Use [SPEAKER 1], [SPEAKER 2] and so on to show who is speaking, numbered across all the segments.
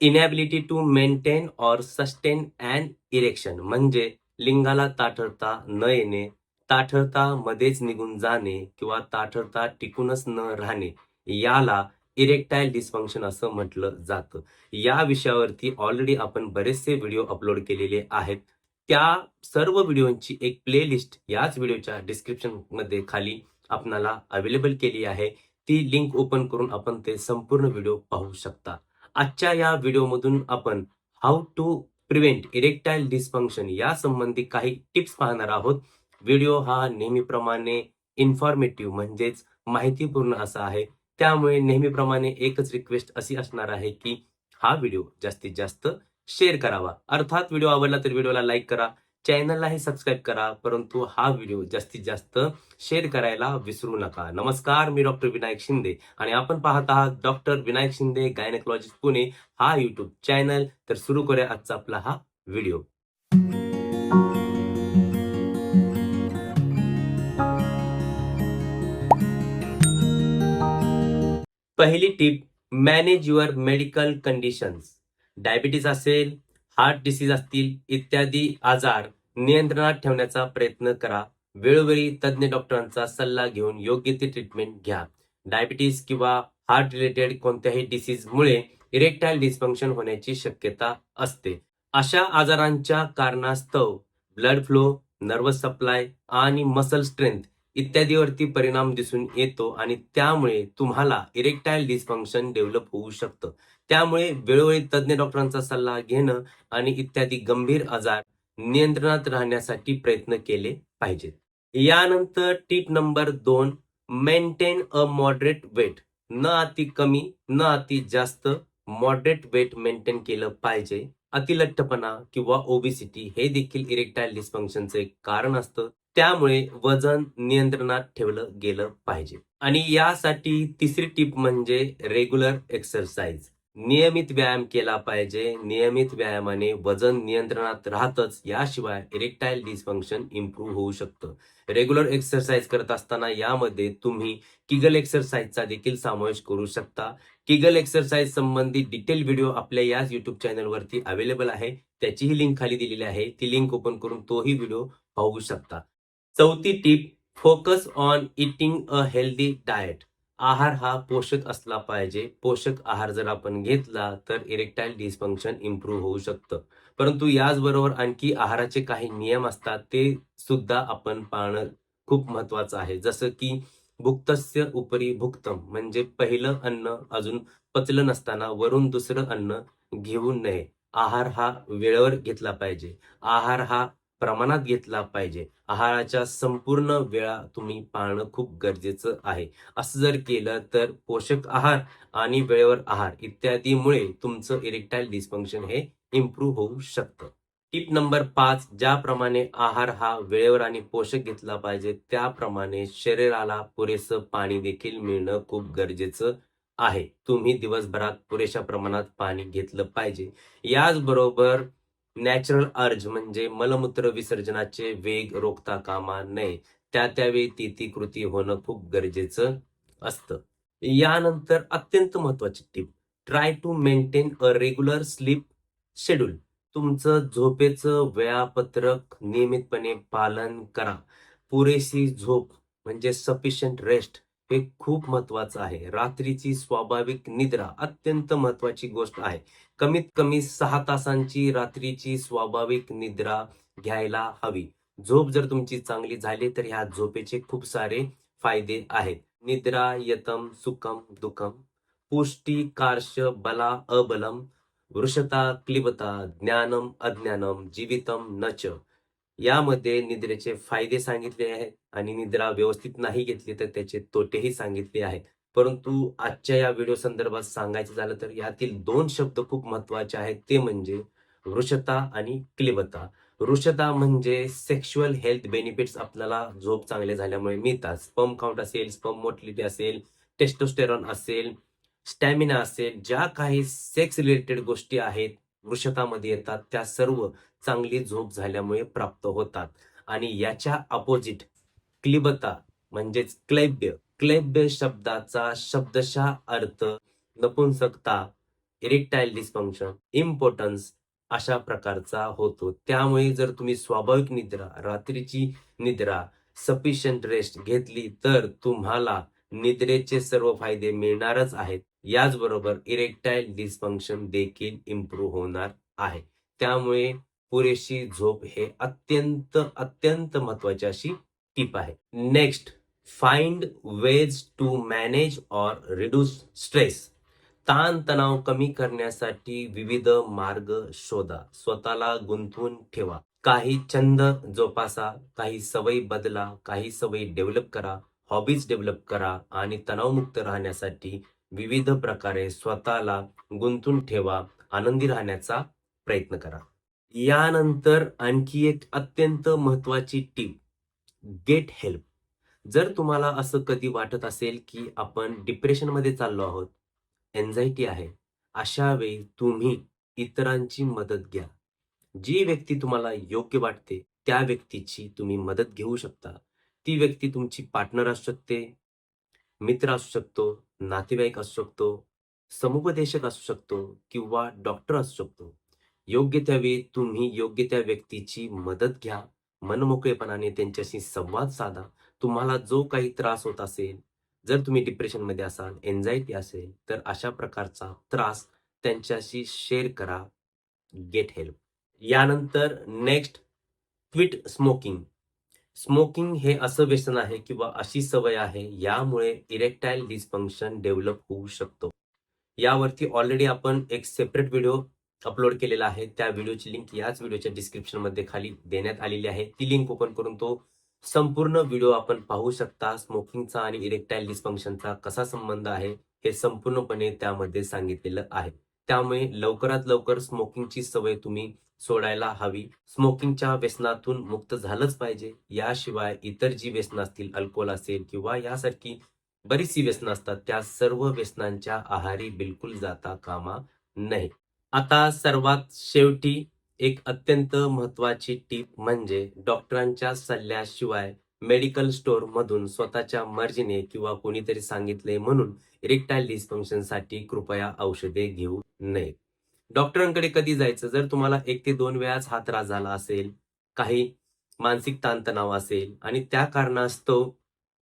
[SPEAKER 1] Inability to maintain or sustain and erection म्हणजे लिंगाला ताठरता न येणे ताठरता मध्येच निघून जाणे किंवा ताठरता टिकूनच न राहणे याला इरेक्टाईल डिस्फंक्शन असं म्हटलं जातं. या विषयावरती ऑलरेडी आपण बरेचसे व्हिडिओ अपलोड केलेले आहेत. त्या सर्व व्हिडिओंची एक प्लेलिस्ट याच व्हिडिओच्या डिस्क्रिप्शनमध्ये खाली आपणाला अवेलेबल केली आहे. ती लिंक ओपन करून आपण ते संपूर्ण व्हिडिओ पाहू शकता. आजच्या या व्हिडिओमधून आपण how to prevent erectile dysfunction या संबंधी काही टिप्स पाहणार आहोत. व्हिडिओ हा नेहमीप्रमाणे इन्फॉर्मेटिव्ह म्हणजेच माहितीपूर्ण असा आहे. त्यामुळे नेहमीप्रमाणे एकच रिक्वेस्ट अशी असणार आहे की हा व्हिडिओ जास्तीत जास्त शेअर करावा. अर्थात व्हिडिओ आवडला तर व्हिडिओला लाईक करा. चॅनललाही सबस्क्राईब करा परंतु हा व्हिडिओ जास्तीत जास्त शेअर करायला विसरू नका. नमस्कार मी डॉक्टर विनायक शिंदे आणि आपण पाहत आहात डॉक्टर विनायक शिंदे गायनेकॉलॉजिस्ट पुणे हा युट्यूब चॅनल. तर सुरू करूया आजचा आपला हा व्हिडिओ. पहिली tip manage your medical conditions diabetes असेल हार्ट डिसीज असतील इत्यादी आजार नियंत्रणात ठेवण्याचा प्रयत्न करा. वेळोवेळी तज्ज्ञ डॉक्टरांचा सल्ला घेऊन योग्य ती ट्रीटमेंट घ्या. डायबिटीस किंवा हार्ट रिलेटेड कोणत्याही डिसीजमुळे इरेक्टाईल डिस्फंक्शन होण्याची शक्यता असते. अशा आजारांच्या कारणास्तव ब्लड फ्लो नर्वस सप्लाय आणि मसल स्ट्रेंथ इत्यादीवरती परिणाम दिसून येतो आणि त्यामुळे तुम्हाला इरेक्टाईल डिस्फंक्शन डेव्हलप होऊ शकतं. त्यामुळे वेळोवेळी तज्ज्ञ डॉक्टरांचा सल्ला घेणं आणि इत्यादी गंभीर आजार नियंत्रणात राहण्यासाठी प्रयत्न केले पाहिजेत. यानंतर टीप नंबर दोन मेंटेन अ मॉडरेट वेट न अति कमी न अति जास्त मॉडरेट वेट मेंटेन केलं पाहिजे. अतिलठ्ठपणा किंवा ओबिसिटी हे देखील इरेक्टाईल डिस्फंक्शनचं एक कारण असतं. त्यामुळे वजन नियंत्रणात ठेवलं गेलं पाहिजे. आणि यासाठी तिसरी टीप म्हणजे रेग्युलर एक्सरसाइज नियमित व्यायाम केला पाहिजे. नियमित व्यायामाने वजन नियंत्रणात राहतच. याशिवाय इरेक्टाईल डिस्फंक्शन इम्प्रूव्ह होऊ शकतं. रेग्युलर एक्सरसाइज करत असताना यामध्ये तुम्ही किगल एक्सरसाइजचा देखील समावेश करू शकता. किगल एक्सरसाइज संबंधी डिटेल व्हिडिओ आपल्या याच युट्यूब चॅनलवरती अवेलेबल आहे. त्याचीही लिंक खाली दिलेली आहे. ती लिंक ओपन करून तोही व्हिडिओ पाहू शकता. चौथी tip focus on eating a healthy diet आहार हा पोषक असला पाहिजे. पोषक आहार जर आपण घेतला तर इरेक्टाईल डिस्फंक्शन इम्प्रूव्ह होऊ शकतं. परंतु याचबरोबर आणखी आहाराचे काही नियम असतात ते सुद्धा आपण पाळणं खूप महत्वाचं आहे. जसं की भुक्तस्य उपरी भुक्तम म्हणजे पहिलं अन्न अजून पचलं नसताना वरून दुसरं अन्न घेऊ नये. आहार हा वेळेवर घेतला पाहिजे. आहार हा प्रमाणात घेतला पाहिजे. आहाराच्या संपूर्ण वेळा तुम्ही पाळणं खूप गरजेचं आहे. असं जर केलं तर पोषक आहार आणि वेळेवर आहार इत्यादीमुळे तुमचं इरेक्टाईल डिस्फंक्शन हे इम्प्रूव्ह होऊ शकतं. टिप नंबर पाच ज्याप्रमाणे आहार हा वेळेवर आणि पोषक घेतला पाहिजे त्याप्रमाणे शरीराला पुरेसं पाणी देखील मिळणं खूप गरजेचं आहे. तुम्ही दिवसभरात पुरेशा प्रमाणात पाणी घेतलं पाहिजे. याचबरोबर नॅचरल अर्ज म्हणजे मलमूत्र विसर्जनाचे वेग रोखता कामा नये. त्या त्यावेळी ती ती कृती होणं खूप गरजेचं असतं. यानंतर अत्यंत महत्वाची tip try to maintain a regular sleep schedule तुमचं झोपेचं वेळापत्रक नियमितपणे पालन करा. पुरेशी झोप म्हणजे सफिशियंट रेस्ट हे खूप महत्वाचं आहे. रात्रीची स्वाभाविक निद्रा अत्यंत महत्वाची गोष्ट आहे. कमीत कमी सहा तासांची रात्रीची स्वाभाविक निद्रा घ्यायला हवी. झोप जर तुमची चांगली झाली तर ह्या झोपेचे खूप सारे फायदे आहेत. निद्रा यतम सुखम दुखम पुष्टी कार्श बला अबलम वृषता क्लिबता ज्ञानम अज्ञानम जीवितम नच. यामध्ये निद्रेचे फायदे सांगितले आहेत आणि निद्रा व्यवस्थित नाही घेतली तर त्याचे तोटेही सांगितले आहेत. परंतु आजच्या या व्हिडिओ संदर्भात सांगायचं झालं तर यातील दोन शब्द खूप महत्त्वाचे आहेत. ते म्हणजे वृषता आणि क्लिबता. वृषता म्हणजे सेक्शुअल हेल्थ बेनिफिट्स आपल्याला झोप चांगले झाल्यामुळे मिळतात. स्पर्म काउंट असेल स्पर्म मोटिलिटी असेल टेस्टोस्टेरॉन असेल स्टॅमिना असेल ज्या काही सेक्स रिलेटेड गोष्टी आहेत वृषतामध्ये येतात. त्या सर्व चांगली झोप झाल्यामुळे प्राप्त होतात. आणि याच्या अपोजिट क्लिबता म्हणजेच क्लैब्य. क्लैब्य शब्दाचा शब्दशः अर्थ नपुंसकता इरेक्टाईल डिस्फंक्शन इम्पॉर्टन्स अशा प्रकारचा होतो. त्यामुळे जर तुम्ही स्वाभाविक निद्रा रात्रीची निद्रा सफिशियंट रेस्ट घेतली तर तुम्हाला निद्रेचे सर्व फायदे मिळणारच आहेत. याचबरोबर इरेक्टाईल डिस्फंक्शन देखील इम्प्रूव्ह होणार आहे. त्यामुळे पुरेशी झोप हे अत्यंत अत्यंत महत्वाची अशी टीप आहे. Next find ways to manage or reduce stress ताण तणाव कमी करण्यासाठी विविध मार्ग शोधा. स्वतःला गुंतवून ठेवा. काही छंद जोपासा काही सवयी बदला काही सवयी डेव्हलप करा हॉबीज डेव्हलप करा आणि तणावमुक्त राहण्यासाठी विविध प्रकारे स्वतःला गुंतून ठेवा आनंदी राहण्याचा प्रयत्न करा. यानंतर आणखी एक अत्यंत महत्वाची टीप गेट हेल्प. जर तुम्हाला असं कधी वाटत असेल की आपण डिप्रेशनमध्ये चाललो आहोत एन्झायटी आहे अशा वेळी तुम्ही इतरांची मदत घ्या. जी व्यक्ती तुम्हाला योग्य वाटते त्या व्यक्तीची तुम्ही मदत घेऊ शकता. ती व्यक्ती तुमची पार्टनर असू शकते मित्र असू शकतो नातेवाईक असू शकतो समुपदेशक असू शकतो किंवा डॉक्टर असू शकतो. योग्य त्यावेळी तुम्ही योग्य त्या व्यक्तीची मदत घ्या मनमोकळेपणाने त्यांच्याशी संवाद साधा. तुम्हाला जो काही त्रास होत असेल जर तुम्ही डिप्रेशनमध्ये असाल एन्झायटी असेल तर अशा प्रकारचा त्रास त्यांच्याशी शेअर करा. गेट हेल्प यानंतर नेक्स्ट क्विट स्मोकिंग स्मोकिंग हे असं व्यसन आहे किंवा अशी सवय आहे यामुळे इरेक्टाईल डिस्फंक्शन डेव्हलप होऊ शकतो. यावरती ऑलरेडी आपण एक सेपरेट व्हिडिओ अपलोड केलेला आहे. त्या व्हिडिओची लिंक याच व्हिडिओच्या डिस्क्रिप्शनमध्ये खाली देण्यात आलेली आहे. ती लिंक ओपन करून तो संपूर्ण व्हिडिओ आपण पाहू शकता. स्मोकिंगचा आणि इरेक्टाईल डिस्फंक्शनचा कसा संबंध आहे हे संपूर्णपणे त्यामध्ये सांगितलेलं आहे. त्यामुळे लवकरात लवकर स्मोकिंगची सवय तुम्ही सोडायला हवी. स्मोकिंगच्या व्यसनातून मुक्त झालंच पाहिजे. याशिवाय इतर जी व्यसनं असतील अल्कोहोल असेल किंवा यासारखी बरीचशी व्यसनं असतात त्या सर्व व्यसनांच्या आहारी बिलकुल जाता कामा नये. आता सर्वात शेवटी एक अत्यंत महत्वाची टीप म्हणजे डॉक्टरांच्या सल्ल्याशिवाय मेडिकल स्टोअर मधून स्वतःच्या मर्जीने किंवा कोणीतरी सांगितले म्हणून इरेक्टाईल डिस्फंक्शनसाठी कृपया औषधे घेऊ नयेत डॉक्टरांकडे कधी जायचं? जर तुम्हाला एक ते दोन वेळाच हा त्रास झाला असेल काही मानसिक ताणतणाव असेल आणि त्या कारणास्तव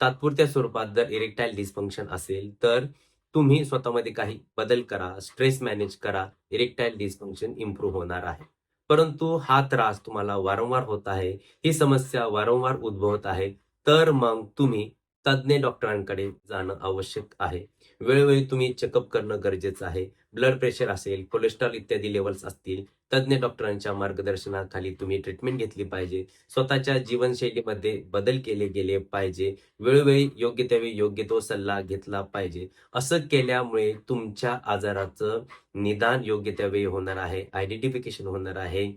[SPEAKER 1] तात्पुरत्या स्वरूपात जर इरेक्टाईल डिस्फंक्शन असेल तर तुम्ही स्वतःमध्ये काही बदल करा स्ट्रेस मॅनेज करा इरेक्टाईल डिस्फंक्शन इम्प्रूव्ह होणार आहे. परंतु हा त्रास तुम्हाला वारंवार होत आहे. ही समस्या वारंवार उद्भवत आहे. तर मग तुम्ही तज्ज्ञ डॉक्टरांकडे जाणं आवश्यक आहे. वेळोवेळी तुम्ही चेकअप करणं गरजेचं आहे. ब्लड प्रेशर असेल कोलेस्ट्रॉल इत्यादी लेवल्स असतील तज्ज्ञ डॉक्टरांच्या मार्गदर्शनाखाली तुम्ही ट्रीटमेंट घेतली पाहिजे. स्वतःच्या जीवनशैलीमध्ये बदल केले गेले पाहिजे. वेळोवेळी योग्य त्यावेळी योग्य तो सल्ला घेतला पाहिजे. असं केल्यामुळे तुमच्या आजाराचं निदान योग्य त्यावेळी होणार आहे. आयडेंटिफिकेशन होणार आहे.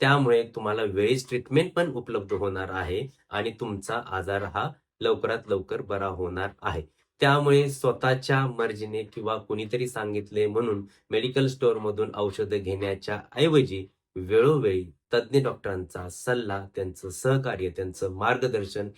[SPEAKER 1] त्यामुळे तुम्हाला वेळीच ट्रीटमेंट पण उपलब्ध होणार आहे आणि तुमचा आजार हा लवकरात लवकर बरा होणार आहे. त्यामुळे स्वतःच्या मर्जीने किंवा कुणीतरी सांगितले म्हणून मेडिकल स्टोअर मधून औषधं घेण्याच्या ऐवजी वेळोवेळी तज्ज्ञ डॉक्टरांचा सल्ला त्यांचं सहकार्य त्यांचं मार्गदर्शन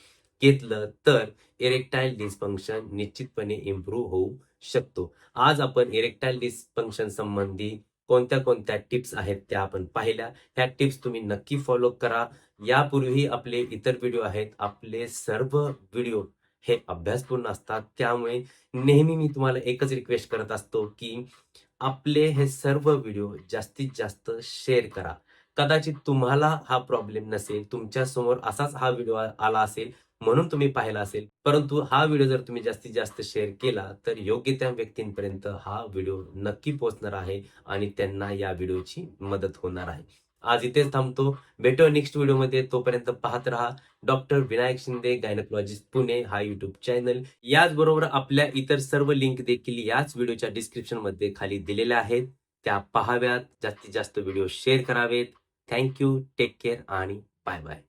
[SPEAKER 1] घेतलं तर इरेक्टाईल डिस्फंक्शन निश्चितपणे इम्प्रूव्ह होऊ शकतो. आज आपण इरेक्टाईल डिस्फंक्शन संबंधी कोणत्या कोणत्या टिप्स आहेत त्या आपण पाहिल्या. ह्या टिप्स तुम्ही नक्की फॉलो करा. यापूर्वी आपले इतर व्हिडिओ आहेत. आपले सर्व व्हिडिओ हे अभ्यासपूर्ण असतात. त्यामुळे नेहमी मी तुम्हाला एकच रिक्वेस्ट करत असतो की आपले हे सर्व व्हिडिओ जास्तीत जास्त शेअर करा. कदाचित तुम्हाला हा प्रॉब्लेम नसेल तुमच्यासमोर असाच हा व्हिडिओ आला असेल म्हणून तुम्ही पाहिला असेल. परंतु हा व्हिडिओ जर तुम्ही जास्तीत जास्त शेअर केला तर योग्य त्या व्यक्तींपर्यंत हा व्हिडिओ नक्की पोहोचणार आहे आणि त्यांना या व्हिडिओची मदत होणार आहे. आज इथेच थांबतो. भेटो नेक्स्ट व्हिडिओमध्ये. तोपर्यंत पाहत राहा. डॉक्टर विनायक शिंदे गायनकॉलॉजिस्ट पुणे हा युट्यूब चॅनल याचबरोबर आपल्या इतर सर्व लिंक देखील याच व्हिडिओच्या डिस्क्रिप्शनमध्ये खाली दिलेल्या आहेत. त्या पाहाव्यात. जास्तीत जास्त व्हिडिओ शेअर करावेत. थँक्यू टेक केअर आणि बाय बाय